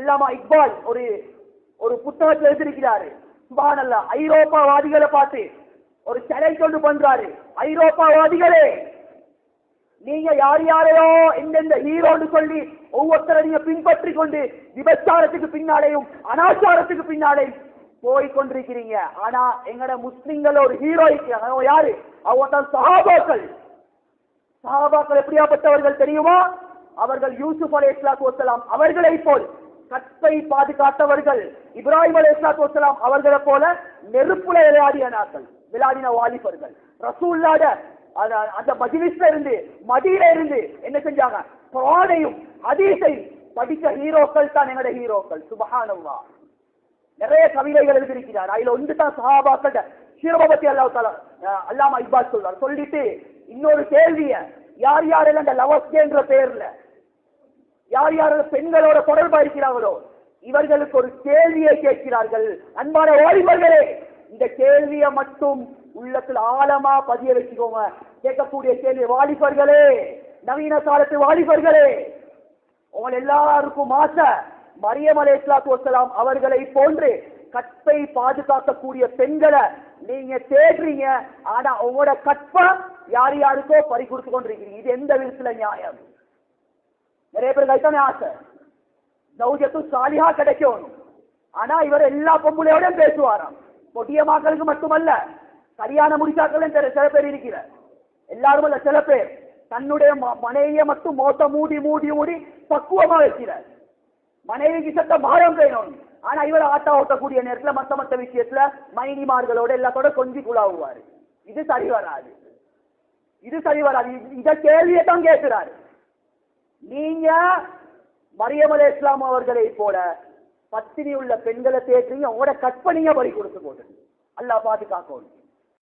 அல்லாமா இக்பால் ஒரு ஒரு புத்தகத்தில் எழுதியிருக்கிறாரு. சுபானல்லா ஐரோப்பாவாதிகளை பார்த்து ஒரு சிலை கொண்டு பண்றாரு. ஐரோப்பாவாதிகளே நீங்க யார் யாரையோ எந்தெந்த ஹீரோன்னு சொல்லி ஒவ்வொருத்தரை நீங்க பின்பற்றி கொண்டு விபச்சாரத்துக்கு பின்னாலேயும் அனாச்சாரத்துக்கு பின்னாலேயும் போய் கொண்டிருக்கிறீங்க. ஆனா எங்கட முஸ்லிம்கள் ஒரு ஹீரோ இருக்கிறாங்க யாரு? அவங்க தான் சஹாபாக்கள். சஹாபாக்கள் எப்படியாப்பட்டவர்கள் தெரியுமா? அவர்கள் யூசுப் அலே இஸ்லாத்து வசலாம் அவர்களை போல். கற்பை பாதுகாத்தவர்கள் இப்ராஹிம் அலை இஸ்லாத்து அவர்களை போல நெருப்புல விளையாடியனார்கள் விளையாடின வாலிபர்கள். ரசூல்லாட அந்த- அந்த மஜிலிஸ்ல இருந்து மடியில இருந்து என்ன செஞ்சாங்க? குரானையும் ஹதீஸையும் படித்த ஹீரோக்கள் தான் என்னோட ஹீரோக்கள். சுபஹானவா நிறைய கவிதைகள் எழுதியிருக்கிறார். அதுல ஒன்று தான் சஹாபாக்கள் சிரமபத்தி அல்லாஹ் அல்லாம அஹ் அல்லாமா இக்பால் சொல்றார். சொல்லிட்டு இன்னொரு கேள்விய யார் யாரெல்லாம் இந்த லவஸ்கேன்ற பேர்ல யார் யார் பெண்களோட தொடர்பா இருக்கிறார்களோ இவர்களுக்கு ஒரு கேள்வியை கேட்கிறார்கள். அன்பான வாலிபர்களே இந்த கேள்வியை மட்டும் உள்ளத்துல ஆழமா பதிய வச்சுக்கோங்க. கேட்கக்கூடிய கேள்வி வாலிபர்களே நவீன காலத்து வாலிபர்களே உங்கள் எல்லாருக்கும் ஆசை மரியம் அலை இஸ்லாத்து அவர்களை போன்று கற்பை பாதுகாக்கக்கூடிய பெண்களை நீங்க தேடுறீங்க. ஆனா உங்களோட கற்பை யார் யாருக்கோ பறி கொடுத்து கொண்டிருக்கிறீங்க. இது எந்த விதத்துல நியாயம்? நிறைய பேருக்கு அதுதானே ஆசை சௌஜத்து சாலிஹா கிடைக்கும் ஆனா இவர் எல்லா பொம்பளையோடையும் பேசுவாராம் பொட்டிய மாக்களுக்கு மட்டுமல்ல சரியான முடிச்சாக்களும் சில பேர் இருக்கிற எல்லாரும் அல்ல சில பேர் தன்னுடைய ம- மனைவியை மட்டும் மோட்ட மூடி மூடி மூடி பக்குவமா வைக்கிறார் மனைவிக்கு சத்த பாரம் வேணும் ஆனா இவர் ஆட்டா ஓட்டக்கூடிய நேரத்துல மத்த மத்த விஷயத்துல மைனிமார்களோட எல்லாத்தோட கொஞ்சி குழாவுவாரு இது சரி வராது இது சரி வராது இத கேள்வியை தான் கேட்கிறாரு நீங்க மரியம் அலே இஸ்லாம் அவர்களை போல பத்தினி உள்ள பெண்களை தேற்றி உங்களோட கற்பனையா வழி கொடுத்து போட்டு அல்லாஹ் பாதுகாக்கணும்